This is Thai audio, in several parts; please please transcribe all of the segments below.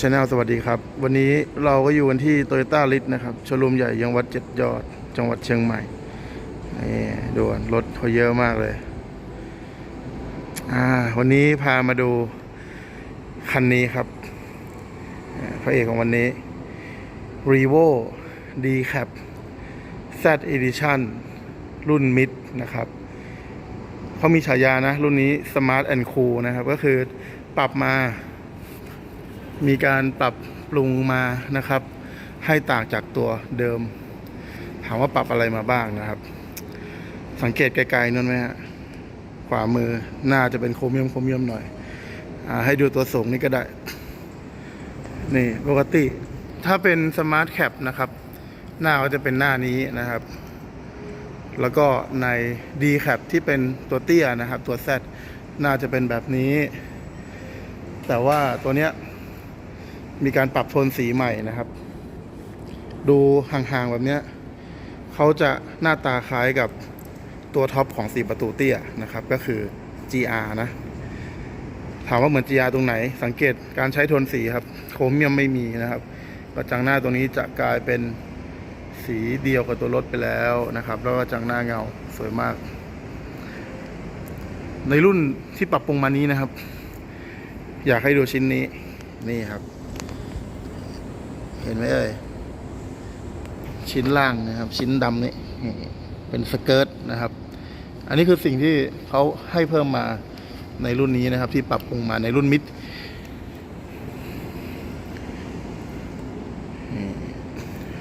ชาแนลสวัสดีครับ วันนี้เราก็อยู่กันที่โตโยต้าลิสนะครับโชว์รูมใหญ่ยังวัดเจ็ดยอด จังหวัดเชียงใหม่นี่ดูรถเขาเยอะมากเลย อ่า วันนี้พามาดูคันนี้ครับพระเอกของวันนี้ r e v o D Cap Z Edition รุ่นมิดนะครับเขามีฉายานะ รุ่นนี้ Smart and Cool นะครับ ก็คือปรับมา มีการปรับปรุงมานะครับ ให้ต่างจากตัวเดิม ถามว่าปรับอะไรมาบ้างนะครับ สังเกตไกลๆนั่นไหมฮะขวามือหน้าจะเป็นโครเมียมโครเมียมหน่อยอให้ดูตัวสูงนี่ก็ได้ นี่ปกติ ถ้าเป็นสมาร์ทแคปนะครับ หน้าก็จะเป็นหน้านี้นะครับ แล้วก็ใน D cap ที่เป็นตัวเตี้ยนะครับ ตัว Z น่าจะเป็นแบบนี้ แต่ว่าตัวเนี้ย มีการปรับโทนสีใหม่นะครับ ดูห่างๆแบบเนี้ยเขาจะหน้าตาคล้ายกับตัวท็อปของสีประตูเตี้ยนะครับ ก็คือ GR นะ ถามว่าเหมือน GR ตรงไหน สังเกตการใช้โทนสีครับ โครเมียมไม่มีนะครับกระจังหน้าตัวนี้จะกลายเป็นสีเดียวกับตัวรถไปแล้วนะครับ แล้วก็จังหน้าเงาสวยมาก ในรุ่นที่ปรับปรุงมานี้นะครับ อยากให้ดูชิ้นนี้นี่ครับ เห็นไหมเอ่ยชิ้นล่างนะครับ ชิ้นดำนี่นี่เป็นสเกิร์ตนะครับ อันนี้คือสิ่งที่เขาให้เพิ่มมาในรุ่นนี้นะครับ ที่ปรับปรุงมาในรุ่นมิด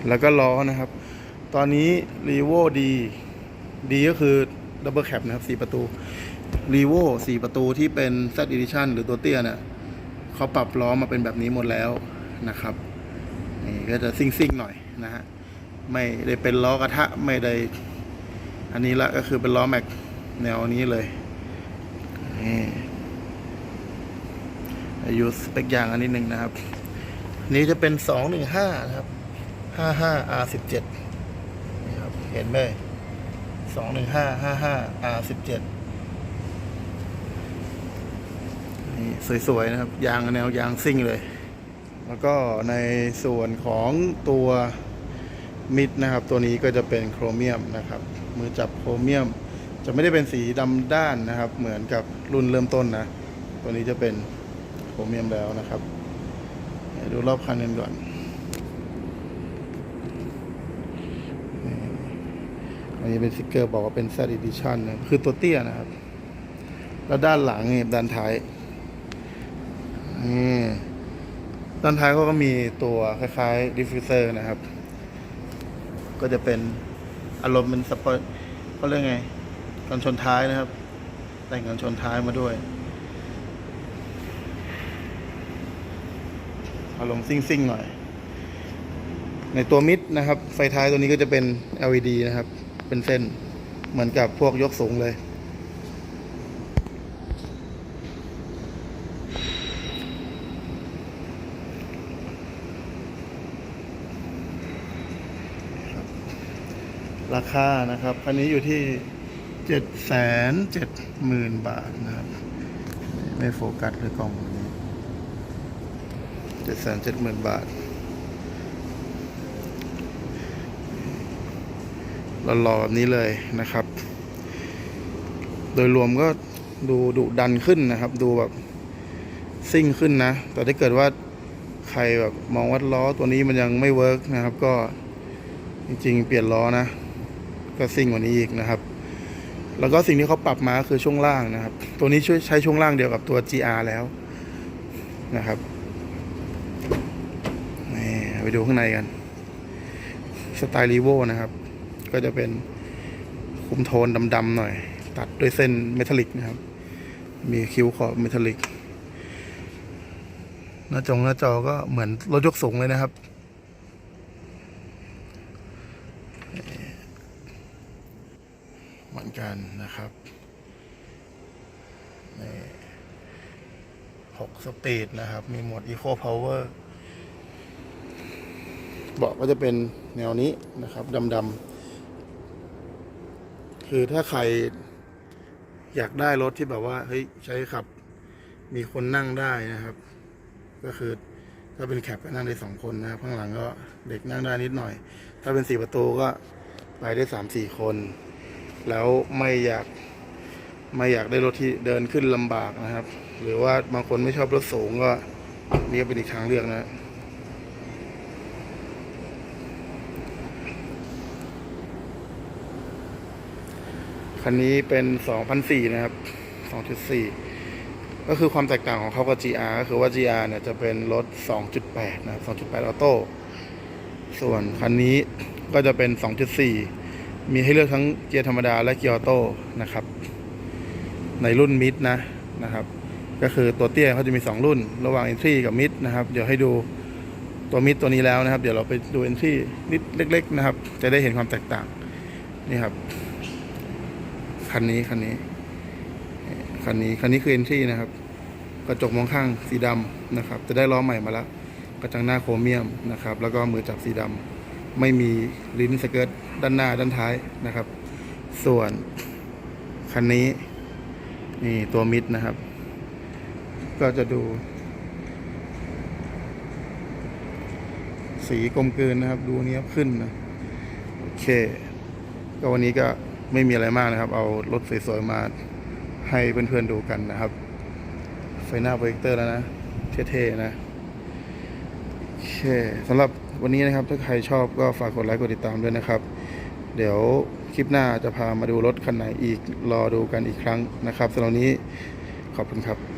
แล้วก็ล้อนะครับ ตอนนี้ r e v o D D ก็คือดับเบิลแคปนะครับสี่ประตู r e v o สี่ประตูที่เป็น Z Edition หรือตัวเตี้ยเนี่ยเขาปรับล้อมาเป็นแบบนี้หมดแล้วนะครับ นี่ก็จะซิ่งซิ่งๆหน่อยนะฮะไม่ได้เป็นล้อกระทะไม่ได้ อันนี้ละก็คือเป็นล้อแม็กแนวนี้เลยนี่อายุสเปกยางอันนิดหนึ่งนะครับ นี้จะเป็นสองหนึ่งห้านะครับห้าห้า R สิบเจ็ดนี่ครับเห็นไหมสองหนึ่งห้าห้าห้า R สิบเจ็ดนี่สวยๆนะครับ ยางแนวยางซิ่งเลย แล้วก็ในส่วนของตัวมิดนะครับ ตัวนี้ก็จะเป็นโครเมียมนะครับ มือจับโครเมียม จะไม่ได้เป็นสีดำด้านนะครับ เหมือนกับรุ่นเริ่มต้นนะ ตัวนี้จะเป็นโครเมียมแล้วนะครับ ดูรอบคันกันก่อนอันนี้เป็นสติกเกอร์บอกว่าเป็น Z Edition นะคือตัวเตี้ยนะครับ แล้วด้านหลังนี่ด้านท้ายนี่ ด้านท้ายเขาก็มีตัวคล้ายๆดิฟฟิวเซอร์นะครับ ก็จะเป็นอารมณ์เป็นสปอยเขาเรียกไงกันชนท้ายนะครับ แต่งกันชนท้ายมาด้วย อารมณ์ซิ่งๆหน่อย ในตัวมิดนะครับ ไฟท้ายตัวนี้ก็จะเป็น LED นะครับ เป็นเส้นเหมือนกับพวกยกสูงเลย ราคานะครับคันนี้อยู่ที่เจ็ดแสนเจ็ดหมื่นบาทนะครับ ไม่โฟกัสเลยกล้องนี้เจ็ดแสนเจ็ดหมื่นบาทหล่อๆแบบนี้เลยนะครับ โดยรวมก็ดูดุดันขึ้นนะครับ ดูแบบซิ่งขึ้นนะ แต่ถ้าเกิดว่าใครแบบมองว่าล้อตัวนี้มันยังไม่เวิร์กนะครับ ก็จริงๆ เปลี่ยนล้อนะ ก็ซิ่งกว่านี้อีกนะครับ แล้วก็สิ่งที่เขาปรับมาคือช่วงล่างนะครับ ตัวนี้ช่วยใช้ช่วงล่างเดียวกับตัว GR แล้วนะครับนี่ไปดูข้างในกัน สไตล์รีโวนะครับ ก็จะเป็นคุมโทนดำๆหน่อย ตัดด้วยเส้นเมทัลลิกนะครับ มีคิ้วขอบเมทัลลิกหน้าจงหน้าจอก็เหมือนรถยกสูงเลยนะครับ เหมือน กันนะครับนี่หกสปีดนะครับ มีโหมด Eco Power เบาะก็จะเป็นแนวนี้นะครับดำๆคือถ้าใครอยากได้รถที่แบบว่าเฮ้ยใช้ขับ มีคนนั่งได้นะครับ ก็คือถ้าเป็นแคปก็นั่งได้สองคนนะครับ ข้างหลังก็เด็กนั่งได้นิดหน่อย ถ้าเป็นสี่ประตูก็ไปได้สามสี่คน แล้วไม่อยากไม่อยากได้รถที่เดินขึ้นลำบากนะครับ หรือว่าบางคนไม่ชอบรถสูงก็นี่ก็เป็นอีกทางเลือกนะคันนี้เป็น2004นะครับ2.4 ก็คือความแตกต่างของเขากับ GR ก็คือว่า GR เนี่ยจะเป็นรถ 2.8 นะครับ2.8 ออโต้ ส่วนคันนี้ก็จะเป็น 2.4 มีให้เลือกทั้งเกียร์ธรรมดาและเกียร์ออโต้นะครับ ในรุ่นมิดนะนะครับ ก็คือตัวเตี้ยเขาจะมี 2 รุ่น ระหว่าง Entry กับมิดนะครับ เดี๋ยวให้ดูตัวมิดตัวนี้แล้วนะครับ เดี๋ยวเราไปดู Entry นิดเล็ก ๆ นะครับ จะได้เห็นความแตกต่างนี่ครับคันนี้คันนี้คันนี้คันนี้คือ Entry นะครับ กระจกมองข้างสีดำนะครับ จะได้ล้อใหม่มาแล้วกระจังหน้าโครเมียมนะครับ แล้วก็มือจับสีดำ ไม่มีลิ้นสเกิร์ตด้านหน้าด้านท้ายนะครับ ส่วนคันนี้นี่ตัวมิดนะครับ ก็จะดู สีกลมกลืนนะครับ ดูเนี้ยขึ้นนะโอเค ก็วันนี้ก็ไม่มีอะไรมากนะครับ เอารถสวยๆมาให้เพื่อนๆดูกันนะครับ ไฟหน้าโปรเจคเตอร์แล้วนะ เท่ๆนะโอเคสำหรับ วันนี้นะครับถ้าใครชอบก็ฝากกดไลค์กดติดตามด้วยนะครับ เดี๋ยวคลิปหน้าจะพามาดูรถคันไหนอีกรอดูกันอีกครั้งนะครับสำหรับนี้ขอบคุณครับ